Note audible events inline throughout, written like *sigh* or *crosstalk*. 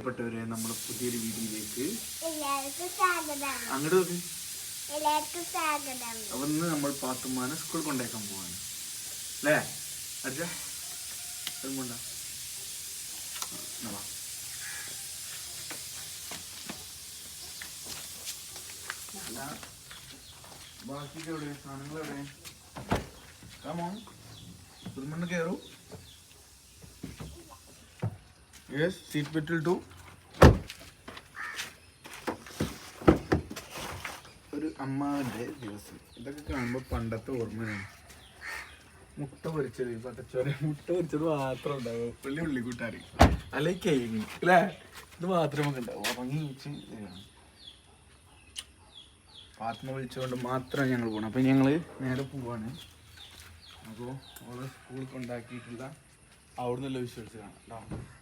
പ്രിയപ്പെട്ടവരെ നമ്മുടെ പുതിയൊരു വീഡിയോയിലേക്ക് അങ്ങോട്ട് നോക്ക്. എല്ലാവർക്കും സ്വാഗതം. അപ്പൊ ഇന്ന് നമ്മൾ പാത്തുമ്മാനെ സ്കൂളിൽ കൊണ്ടേക്കാൻ പോവാണ്. അല്ലേ? അടിച്ച കൊണ്ട. ബാക്കി എവിടെ സാധനങ്ങൾ എവിടെ കാമോ തുറമണ്ണ് കയറൂ. യെസ് സീറ്റ് ബെൽറ്റ് too ഒരു അമ്മാവിന്റെ ദിവസം. ഇതൊക്കെ കാണുമ്പോൾ പണ്ടത്തെ ഓർമ്മയാണ്. മുട്ട പൊരിച്ചത് പട്ടച്ചോര മുട്ട പൊരിച്ചത് മാത്രം ഉണ്ടാവും പുള്ളി ഉള്ളി കൂട്ടാറി അല്ലെ കൈമി അല്ലേ? ഇത് മാത്രം നമുക്ക് ഉണ്ടാവും ഉറങ്ങി വെച്ച് പാത്മ വിളിച്ചുകൊണ്ട് മാത്രം ഞങ്ങൾ പോകണം അപ്പം ഞങ്ങൾ നേരെ പോവാണ്. അപ്പോൾ ഓളെ സ്കൂളിൽ കൊണ്ടാക്കിയിട്ടുള്ള അവിടെ നിന്നുള്ള വിശ്വസിച്ച് കാണാം. കേട്ടോ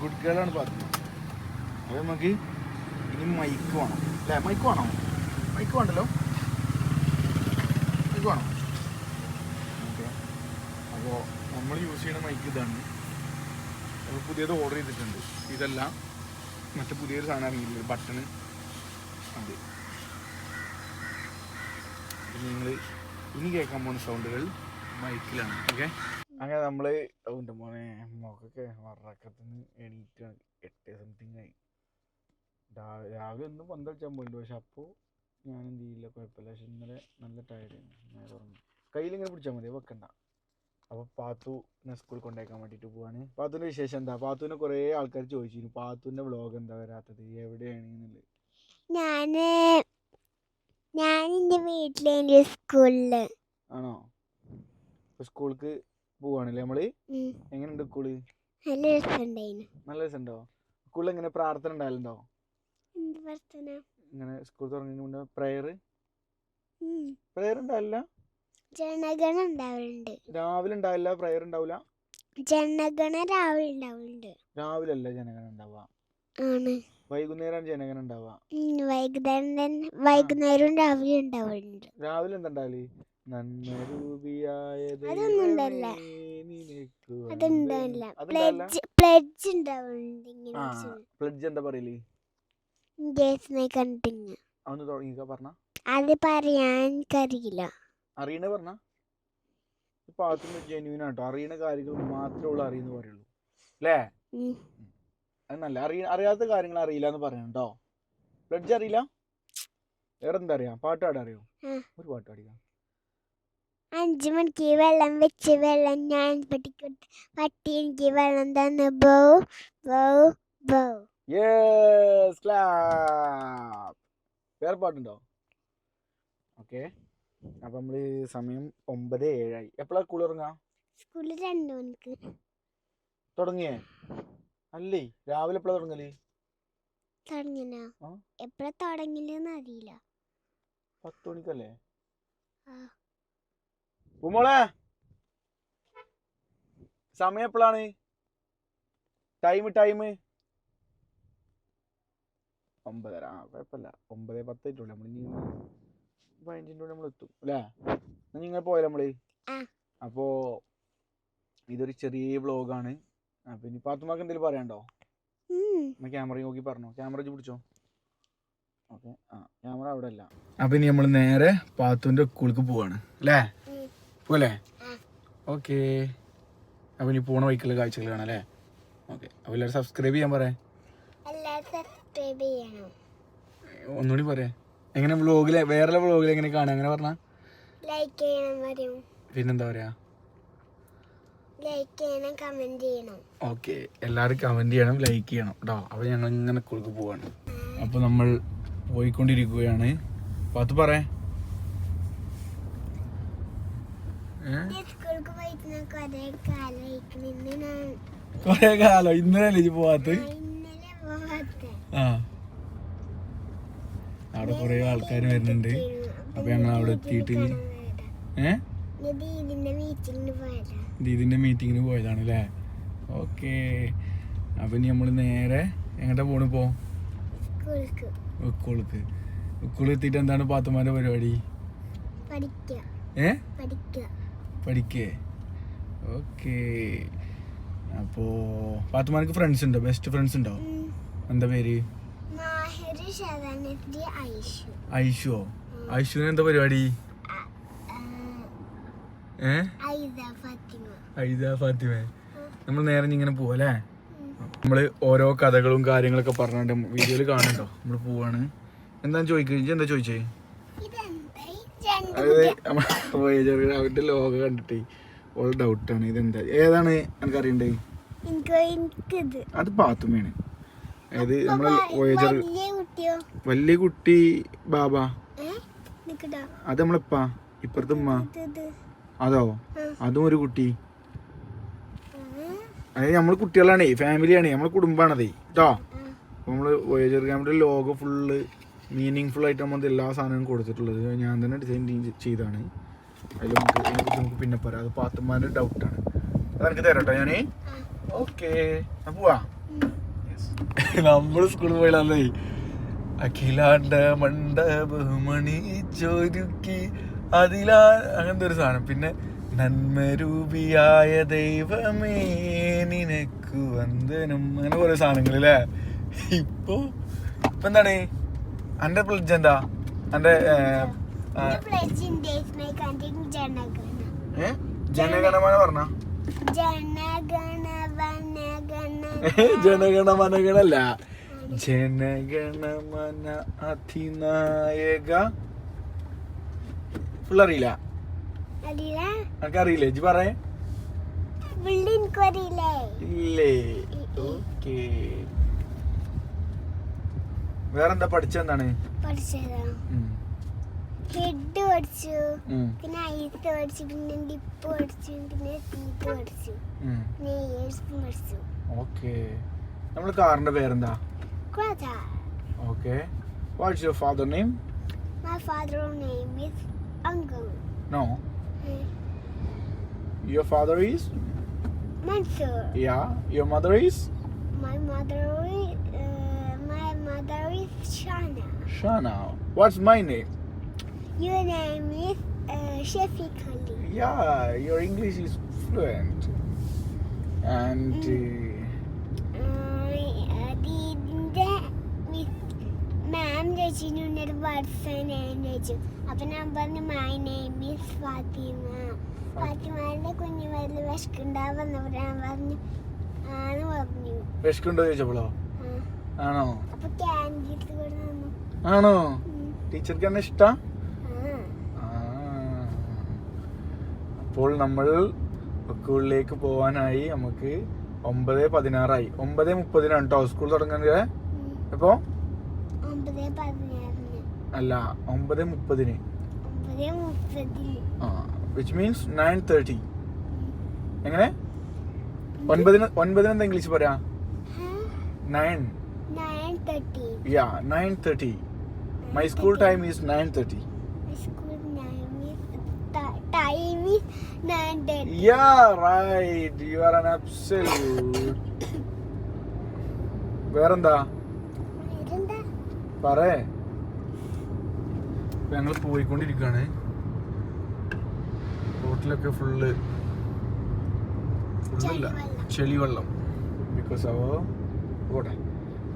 ഗുഡ് ഗേളാണ് പറഞ്ഞത് അപ്പോൾ നമുക്ക് ഇനി മൈക്ക് വേണം. അല്ലേ? മൈക്ക് വേണോ? മൈക്ക് വേണ്ടല്ലോ? മൈക്ക് വേണം? ഓക്കെ. അപ്പോൾ നമ്മൾ യൂസ് ചെയ്യുന്ന മൈക്ക് ഇതാണ്. നമ്മൾ പുതിയത് ഓർഡർ ചെയ്തിട്ടുണ്ട്. ഇതെല്ലാം. മറ്റേ പുതിയൊരു സാധനം ഇറങ്ങിയില്ല ബട്ടണ് അത്. നിങ്ങൾ ഇനി കേൾക്കാൻ പോകുന്ന സൗണ്ടുകൾ മൈക്കിലാണ് ഓക്കെ? അങ്ങനെ നമ്മൾ എന്റെ മോനെ മുഖൊക്കെ വറക്കത്തുനിന്ന് എണീറ്റാണ് എട്ട് സംതിങ് ആയി. രാവിലെ ഒന്നും പന്തളിച്ചാൽ പോയിട്ടുണ്ട് പക്ഷെ അപ്പോൾ ഞാൻ എന്ത് ചെയ്യില്ല കുഴപ്പമില്ല. പക്ഷെ ഇന്നലെ നല്ല ടയർഡായിരുന്നു നേരെ ഉറങ്ങി. കയ്യിലിങ്ങനെ പിടിച്ചാൽ മതി വെക്കണ്ട. അപ്പോൾ പാത്തുനെ സ്കൂളിൽ കൊണ്ടേക്കാൻ വേണ്ടിയിട്ട് പോവാണ്. പാത്തുവിന്റെ വിശേഷം എന്താ? പാത്തുവിനെ കുറേ ആൾക്കാർ ചോദിച്ചിരുന്നു. പാത്തുവിന്റെ വ്ളോഗ് എന്താ വരാത്തത്? എവിടെയാണ് എന്നുള്ളത്. ഞാൻ ഞാൻ എന്റെ വീട്ടിലെ സ്കൂളിൽ ആണോ? ഇപ്പോൾ സ്കൂൾക്ക് പോവാണല്ലേ നമ്മൾ? എങ്ങനെയുണ്ട് സ്കൂൾ? നല്ല രസമുണ്ടായിരുന്നു നല്ല രസമുണ്ടോ? സ്കൂളിൽ എങ്ങനെ പ്രാർത്ഥന ഉണ്ടായാലുണ്ടോ എന്ത് പ്രശ്ന ഇങ്ങനെ സ്കൂൾ തുടങ്ങുന്നതിന് മുന്നേ പ്രെയർ പ്രെയർ ഉണ്ടാവില്ല? ജനഗണ ഉണ്ടാവലുണ്ട്. രാവിലെ ഉണ്ടാവില്ല പ്രെയർ ഉണ്ടാവില്ല? ജനഗണ രാവിലെ ഉണ്ടാവലുണ്ട്. രാവിലെ അല്ല ജനഗണ ഉണ്ടാവുക. ആണ്. വൈകുന്നേരം ജനഗണ ഉണ്ടാവുക. വൈകുന്നേരം വൈകുന്നേരം രാവിലെ ഉണ്ടാവലുണ്ട്. രാവിലെ എന്താ ഉണ്ടാവൽ? നന്മരൂപിയായ പ്ലെഡ്ജ് എന്താ പറയൽ? ജേസിനെ കണ്ടിങ് അതൊന്ന് തുടങ്ങിക്ക പറഞ്ഞ. അത് പറയാൻ എനിക്കറിയില്ല അറിയണ പറഞ്ഞ. പാത്തുമ്പോ ജെന്യൂൻ ആട്ടോ. അറിയണ കാര്യങ്ങൾ മാത്രമേ ഉള്ളൂ അറിയുന്ന പറയുള്ളൂ. അല്ലേ? ഉം. നല്ല അറിയ അറിയാത്ത കാര്യങ്ങൾ അറിയില്ല എന്ന് പറയണോ അറിയില്ല? വേറെന്താ അറിയാം? പാട്ട് പാടാൻ അറിയോ? ഒരു പാട്ട് പാടിക്കാം? അഞ്ചു മണിക്ക് വെള്ളം വെച്ച് വെള്ളം ഞാൻ പട്ടിക്കൊട്ട് പട്ടി എനിക്ക് വെള്ളം തന്നെ. ബോ ബോ ബോ. യെസ് ക്ലാപ്പ് വേറെ പാട്ടുണ്ടോ? ഓക്കെ അപ്പം നമ്മൾ സമയം ഒമ്പത് ഏഴായി. എപ്പോഴാണ് സ്കൂൾ ഇറങ്ങാ സ്കൂളിൽ രണ്ട് മണിക്ക്. തുടങ്ങിയേ? അല്ലേ? രാവിലെ എപ്പോഴാണ് തുടങ്ങൽ? തുടങ്ങിനോ. എപ്പോഴാ തുടങ്ങില്ലെന്ന് അറിയില്ല. പത്ത് മണിക്കല്ലേ? ആ. ഉമ്മോളെ സമയം എപ്പോഴാണ് ടൈം ടൈം ഒമ്പതര. ആ കുഴപ്പമില്ല ഒമ്പത് പത്തായിട്ടുള്ളൂ നമ്മൾ ഇനി പതിനഞ്ചിന്റെ നമ്മൾ എത്തും അല്ലേ? ഇനി നിങ്ങൾ പോയാലോ നമ്മൾ? ആ. അപ്പോ ഇതൊരു ചെറിയ വ്ളോഗാണ് അപ്പൊ ഇനി പാത്തുമാക്ക് എന്തെങ്കിലും പറയാണ്ടോ ഉം. എന്നാ ക്യാമറ നോക്കി പറഞ്ഞോ. ക്യാമറ പിടിച്ചോ? ഓക്കെ ആ ക്യാമറ അവിടെ അല്ല. അപ്പൊ ഇനി നമ്മൾ നേരെ പാത്തുവിന്റെ കുളിക്ക് പോവാണ് അല്ലേ? ആ. ഓക്കെ. അപ്പൊ ഇനി പോണ വൈക്കുള്ള കാഴ്ചകൾ കാണാല്ലേ ഓക്കെ. അപ്പൊ എല്ലാവരും സബ്സ്ക്രൈബ് ചെയ്യാൻ പറയാം ഒന്നുകൂടി പറയാം എങ്ങനെ വ്ളോഗിൽ വേറെ വ്ളോഗിൽ എങ്ങനെ കാണാം അങ്ങനെ പറഞ്ഞാ? ലൈക്ക് ചെയ്യണം വരും പിന്നെന്താ പറയാ? ലൈക്ക് ചെയ്യണം കമന്റ് ചെയ്യണം. ഓക്കെ. എല്ലാവരും കമന്റ് ചെയ്യണം ലൈക്ക് ചെയ്യണം കേട്ടോ അപ്പോൾ ഞങ്ങൾ ഇങ്ങനെ സ്കൂൾക്ക് പോവാണ്. അപ്പോൾ നമ്മൾ പോയിക്കൊണ്ടിരിക്കുകയാണ്. അപ്പൊ അത് സ്കൂൾക്ക് പോയിട്ട് കുറെ കാലം ഇന്നലെ പോവാത്ത? ആ, അവിടെ കൊറേ ആൾക്കാര് വരുന്നുണ്ട്. അപ്പൊ ഞങ്ങൾ അവിടെ എത്തിയിട്ട് ഏ? മീറ്റിംഗിന് ദീദിന്റെ മീറ്റിങ്ങിന് പോയതാണ് അല്ലേ ഓക്കെ. അപ്പൊ ഇനി നമ്മൾ നേരെ എങ്ങോട്ടാ പോണു പോ സ്കൂൾക്ക് ഉക്കുൾക്ക്. ഉക്കുൾ എത്തിയിട്ട് എന്താണ് പാത്തുമാരുടെ പരിപാടി? ഏ? പഠിക്കുക പഠിക്കേ? ഓക്കേ. അപ്പോ പാത്തുമാർക്ക് ഫ്രണ്ട്സ് ഉണ്ടോ? ബെസ്റ്റ് ഫ്രണ്ട്സ് ഉണ്ടോ? എന്താ പേര്? ഐഷുവോ? ഐഷുവിന് എന്താ പരിപാടി? ഏ? ഐദ ഫാത്തിമ. നമ്മൾ നേരെ ഇങ്ങനെ പോവല്ലേ നമ്മൾ ഓരോ കഥകളും കാര്യങ്ങളൊക്കെ പറഞ്ഞിട്ട് വീഡിയോയിൽ കാണുന്നുണ്ടോ? നമ്മൾ പോവാണ്. എന്താ ചോദിക്കുക എന്താ ചോദിച്ചേ? അതായത് അവരുടെ ലോകം കണ്ടിട്ടേ ഓരോ ഡൗട്ടാണ് ഇതെന്താ? ഏതാണ് എനിക്ക് അറിയണ്ടേ അത് പാത്തുമ്മയാണ് അതായത് നമ്മളെ വോയേജർ വലിയ കുട്ടി ബാബ. അത് നമ്മളെപ്പ. ഇപ്പുറത്തെ ഉമ്മ. അതോ. അതും ഒരു കുട്ടി. അതായത് നമ്മൾ കുട്ടികളാണേ ഫാമിലിയാണേ നമ്മളെ കുടുംബാണതേ. കേട്ടോ നമ്മൾ വോയേജർ ക്യാമ്പിന്റെ ലോഗോ ഫുള്ള് മീനിങ് ആയിട്ട് നമ്മൾ എല്ലാ സാധനവും കൊടുത്തിട്ടുള്ളത്. ഞാൻ തന്നെ ഡിസൈൻ ചെയ്താണ് അതിൽ നമുക്ക് അതിനെക്കുറിച്ച് നമുക്ക് പിന്നെ പറയാം. അത് പാത്തുമാരുടെ ഡൗട്ടാണ് അത് എനിക്ക് തരട്ടോ ഞാൻ ഓക്കെ പോവാ. നമ്മൾ സ്കൂളിൽ പോയാലേ അഖിലാണ്ട ബഹുമണി ചൊരുക്കി അതിലാ അങ്ങനത്തെ ഒരു സാധനം. പിന്നെ നന്മരൂപിയായ ദൈവമേ നിനക്ക് വന്ദനം. അങ്ങനെ കുറെ സാധനങ്ങളില്ലേ ഇപ്പൊ ഇപ്പൊ എന്താണ്? എന്റെ പ്ലജ് എന്താ അന്റെ ജനഗണമന പറഞ്ഞ? ജനഗണ വനഗണ ജനഗണമനകളല്ല. ജനഗണമന അധിനായക. ഫുൾ അറിയില്ല? അറിയില്ലേ ജി പറയേ. ഇല്ലേ. ഓക്കേ. വേറെന്താ പഠിച്ചെന്താണ് പഠിച്ചതാ. ഹെഡ് പഠിച്ചു. പിന്നെ ഐത്ത് പഠിച്ചു. പിന്നെ ഡിപ്പ് പഠിച്ചു. പിന്നെ ടീത്ത് പഠിച്ചു. പിന്നെ ഏഴ്സും പഠിച്ചു. ഓക്കെ. നമ്മൾ കാറിന്റെ പേരെന്താ? Okay. What's your father name my father name is Uncle. No your father is Mansur. Yeah your mother is My mother is mother is Shana. Shana what's my name Your name is uh, Shafiq Ali. Yeah, your English is fluent. And ഇതിന്റെ മാം ചോദിച്ചു എന്നോട് what's name ചോദിച്ചു അപ്പൊ ഞാൻ പറഞ്ഞു my name is Fathima ഫാത്തിമാന്റെ കുഞ്ഞു വരൽ വിശക്കുണ്ടാവുന്നപ്പോൾ ഞാൻ പറഞ്ഞു ആണ് പറഞ്ഞു വിശക്കുണ്ടോ ചോദിച്ചപ്പോളോ. ആണോ? ആണോ? ടീച്ചർക്ക് തന്നെ ഇഷ്ടം. അപ്പോൾ നമ്മൾ സ്കൂളിലേക്ക് പോവാനായി നമുക്ക് ഒമ്പത് പതിനാറായി. ഒമ്പത് മുപ്പതിനാണ് കേട്ടോ സ്കൂൾ തുടങ്ങുന്നത്. എപ്പോ? അല്ല ഒമ്പത് മുപ്പതിന്. വിച്ച് മീൻസ് നയൻ തേർട്ടി എങ്ങനെ? ഒൻപതിന് ഒൻപതിന് എന്താ ഇംഗ്ലീഷ് പറയാ? Nine nine thirty yeah nine thirty my school time is nine thirty school time is nine thirty Yeah, right. You are an absolute. *coughs* വേറെന്താ? ഇതെന്താ പറേ. ഞങ്ങൾ പോയിക്കൊണ്ടിരിക്കുകയാണ് റോട്ടിലൊക്കെ ഫുള്ള് ഫുള്ളല്ല. ചെളിവെള്ളം. ബിക്കോസ് അവ പോട്ടെ.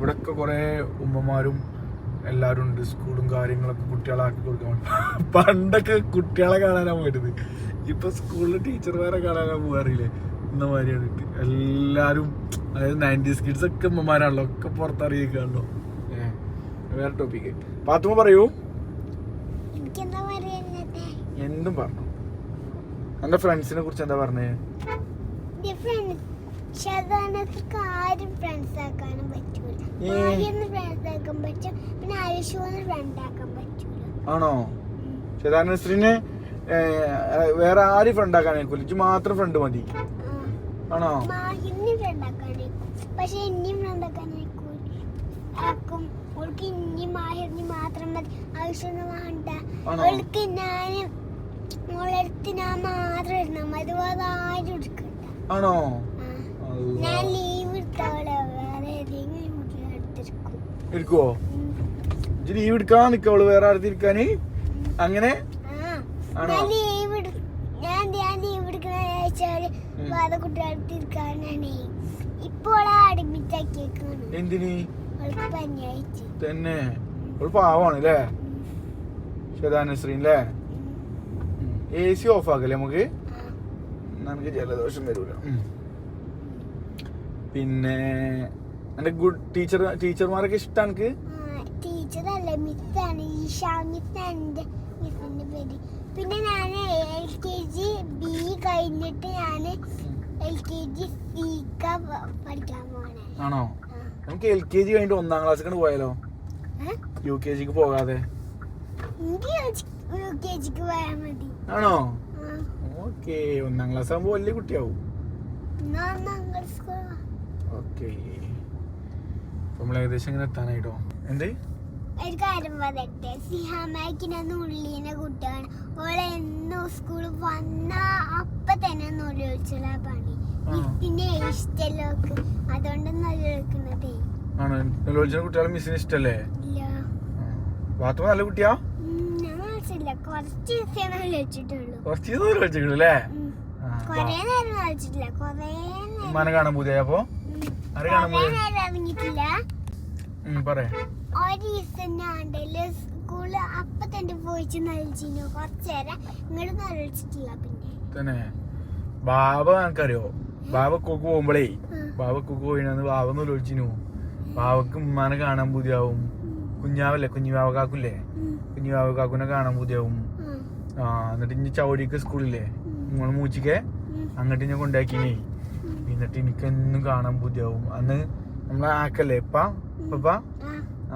ഇവിടൊക്കെ കുറേ ഉമ്മമാരും എല്ലാവരും ഉണ്ട്. സ്കൂളും കാര്യങ്ങളൊക്കെ കുട്ടികളാക്കി കൊടുക്കാൻ. പണ്ടൊക്കെ കുട്ടികളെ കാണാനാ പോയിരുന്നത് ഇപ്പൊ സ്കൂളിൽ ടീച്ചർമാരെ കാണാനാ പോകാറില്ലേ എന്ന മാതിരിയാണ് എല്ലാവരും എല്ലാരും അതായത് നയന്റീസ് കിഡ്സ് ഒക്കെ ഉമ്മമാരാണല്ലോ. ഒക്കെ പുറത്തറിയിക്കാണല്ലോ വേറെ ടോപ്പിക്ക് പാത്തുമ്മ പറയൂ. എന്തും പറഞ്ഞു. എന്റെ ഫ്രണ്ട്സിനെ കുറിച്ച് എന്താ പറഞ്ഞേ? ഫ്രണ്ട്സ് ശതമാനത്തിക്ക് ആരും ഫ്രണ്ട്സ് ആക്കാനും പറ്റൂല. ഫ്രണ്ട്സ് ആക്കാൻ പറ്റും പിന്നെ ആയുഷുവിന് ഫ്രണ്ട് ആക്കാൻ പറ്റൂല. ആണോ? ശതാനശ്രീനെ വേറെ ആരും ഫ്രണ്ട് ആക്കാൻ ഇജ്ജ് മാത്രം ഫ്രണ്ട് മതി. ആണോ? മാഹിന്ന് ഫ്രണ്ട് പക്ഷെ ഇനിയും ഫ്രണ്ട് ആക്കാൻ ആക്കും ഓൾക്ക് ഇനി മാഹിറിന് മാത്രം മതി. ആയുഷൊന്നും വേണ്ട? ഓൾക്ക് ഞാൻ മാത്രം ഇരുന്നാ മതി. ആരും എടുക്കണ്ട. ആണോ. എടുക്കുവോ? ഇജി ലീവ് എടുക്കാൻ നിക്കവൾ വേറെ അടുത്ത് ഇരിക്കാന് അങ്ങനെ? ആണോ? ഞാൻ ഞാൻ സി ഓഫ് ആക്കല്ലേ നമുക്ക്? നമുക്ക് ജലദോഷം വരൂല. പിന്നെ എന്റെ ഗുഡ് ടീച്ചർ ടീച്ചർമാരൊക്കെ ഇഷ്ടം എനിക്ക് ടീച്ചറല്ല മിസ്സാണ് ഈഷ മിസ് എന്റെ മിസ്സിന്റെ പേര്. പിന്നെ ഞാൻ എൽ കെ ജി ബി കഴിഞ്ഞിട്ട് ഞാൻ എൽ കെ ജി സിക്ക പഠിക്കാൻ പോണേ. ആണോ. നമുക്ക് എൽ കെ ജി കഴിഞ്ഞിട്ട് ഒന്നാം ക്ലാസ്സിൽ പോയാലോ? യു കെ ജിക്ക് പോകാതെ. യു കെ ജിക്ക് പോയാൽ മതി. ആണോ? ഓക്കേ ഒന്നാം ക്ലാസ് ആകുമ്പോൾ വലിയ കുട്ടിയാവും. ഒന്നാം ക്ലാസ് ഓക്കെ. നമ്മൾ ഏകദേശം ഇങ്ങനെ എത്താനായിട്ടോ? എന്ത്? ഒരു കാര്യം പറയട്ടെ? സിഹാമാക്കിനന്ന് ഉള്ളിനെ കുട്ടിയാണ് ഓളെ എന്നും സ്കൂളിൽ വന്ന അപ്പൊ തന്നെ നൊലിച്ചില്ല പണി. ആ. പിന്നെ ഇഷ്ടല്ലോക്ക് അതുകൊണ്ട് ആണ്? നെലോത്സവ കുട്ടികളെ മിസ്സിന് ഇഷ്ടല്ലേ? നല്ല കുട്ടിയാ? കുറച്ച് കുറച്ച് അല്ലേ. നേരം നേരം ഉമ്മാനെ കാണാൻ പുതിയ അപ്പൊ? സ്കൂൾ അപ്പൊ തന്നെ പോയിച്ച് നലിച്ചിനു കുറച്ചേരം ഇങ്ങോട്ട് നലിച്ചിട്ടില്ല പിന്നെ. തന്നെ. ബാബ എനിക്കറിയോ ബാബ കൂക്ക് പോകുമ്പോഴേ ഉം. ബാബ കൂക്ക് പോയിന്ന് ബാബ നൊലിച്ചിനു ബാബക്ക് ഉമ്മാനെ കാണാൻ പുതിയാവും. കുഞ്ഞാവല്ലേ? കുഞ്ഞു ബാബ കാക്കൂല്ലേ കുഞ്ഞു ബാവക്കാക്കുനെ കാണാൻ പുതിയാവും. ആ. എന്നിട്ട് ഇനി ചവടിക്ക് സ്കൂളില്ലേ? നിങ്ങൾ മൂച്ചിക്കേ. അങ്ങോട്ട് ഞാൻ കൊണ്ടാക്കിനേ. എന്നിട്ട് എനിക്ക് എന്നും കാണാൻ ബുദ്ധിയാവും അന്ന് നമ്മളെ ആക്കല്ലേ? ഇപ്പ? ഇപ്പ.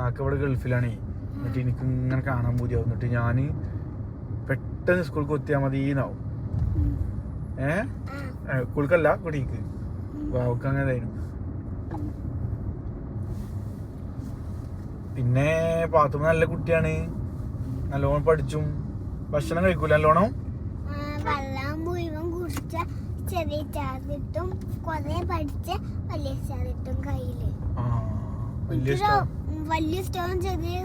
ആക്ക ഇവിടെ ഗൾഫിലാണേ. എന്നിട്ട് എനിക്ക് ഇങ്ങനെ കാണാൻ ബുദ്ധിയാവും എന്നിട്ട് ഞാൻ പെട്ടെന്ന് സ്കൂൾക്ക് എത്തിയാൽ മതി എന്നാവും ഏ സ്കൂൾക്കല്ല കുളിക്കല്ല കുടിക്ക്. വാവക്ക് അങ്ങനെ പിന്നെ പാത്തുമ്മ നല്ല കുട്ടിയാണ്. നല്ലോണം പഠിച്ചും. ഭക്ഷണം കഴിക്കൂല നല്ലോണം? ചെറിയ ചാതിട്ടും കൊറേ പഠിച്ച വലിയ ചാതിട്ടും കയ്യിൽ. വലിയ സ്റ്റോൺ ചെറിയ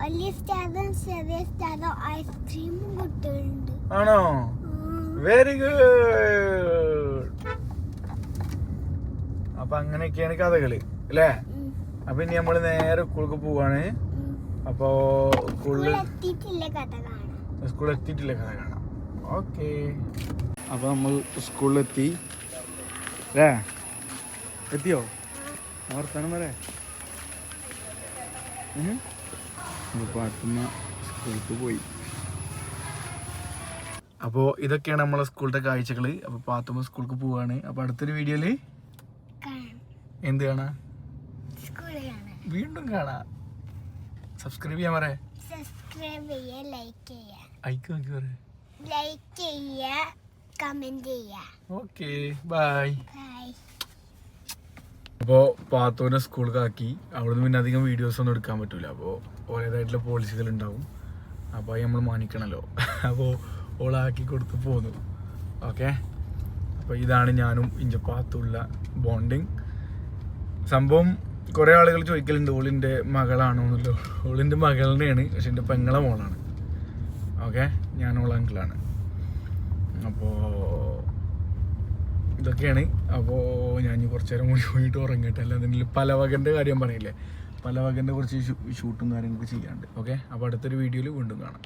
വലിയ സ്റ്റാറും ചെറിയ സ്റ്റാറും ഐസ്ക്രീമും കിട്ടുന്നുണ്ട് ആണോ? വെരി ഗുഡ് അപ്പൊ അങ്ങനെയൊക്കെയാണ് കഥകൾ അല്ലേ? അപ്പൊ ഇനി നമ്മൾ നേരെ സ്കൂൾക്ക് പോവാണ്. അപ്പോ സ്കൂളിൽ സ്കൂളിൽ എത്തിയിട്ടില്ല കഥ കാണാം ഓക്കെ അപ്പൊ നമ്മൾ സ്കൂളിലെത്തി. അല്ലേ എത്തിയോ? വർത്താനം വരെ പാത്തുമ്മ സ്കൂൾക്ക് പോയി. അപ്പോൾ ഇതൊക്കെയാണ് നമ്മളെ സ്കൂളിലത്തെ കാഴ്ചകൾ അപ്പോൾ പാത്തുമ്മ സ്കൂൾക്ക് പോവാണ്. അപ്പോൾ അടുത്തൊരു വീഡിയോയിൽ എന്ത് കാണാ? വീണ്ടും കാണാ. സബ്സ്ക്രൈബ് ചെയ്യാൻ പറ. സബ്സ്ക്രൈബ് ചെയ്യുക ലൈക്ക് ചെയ്യുക. ഐക്ക് നോക്കി പറ. ലൈക്ക് ചെയ്യുക. കമന്റ് ഓക്കേ ഓക്കെ ബൈ അപ്പോ അപ്പോൾ പാത്തോനെ സ്കൂളിലാക്കി. അവിടുന്ന് പിന്നെ അധികം വീഡിയോസ് ഒന്നും എടുക്കാൻ പറ്റൂല. അപ്പോ ഓരേതായിട്ടുള്ള പോളിസികൾ ഉണ്ടാവും. അപ്പോൾ അത് നമ്മൾ മാനിക്കണമല്ലോ അപ്പോൾ ഓളാക്കി കൊടുത്ത് പോന്നു. ഓക്കെ അപ്പോൾ ഇതാണ് ഞാനും ഇഞ്ചപ്പാത്തുള്ള ബോണ്ടിങ് സംഭവം കുറേ ആളുകൾ ചോദിക്കലുണ്ട് ഓളിന്റെ മകളാണോ എന്നല്ലോ ഓളിന്റെ മകളുടെയാണ് പക്ഷെ എന്റെ പെങ്ങളെ മോളാണ്. ഓക്കെ ഞാൻ ഓള അങ്കിളാണ് അപ്പോൾ ഇതൊക്കെയാണ്. അപ്പോൾ ഞാൻ കുറച്ച് നേരം കൂടി പോയിട്ട് ഉറങ്ങിയിട്ട് അല്ല എന്തെങ്കിലും പല വകന്റെ കാര്യം പറയില്ലേ? പല വകന്റെ കുറച്ച് ഷൂട്ടും കാര്യങ്ങളൊക്കെ ചെയ്യാണ്ട് ഓക്കെ? അപ്പോൾ അടുത്തൊരു വീഡിയോയിൽ വീണ്ടും കാണാം.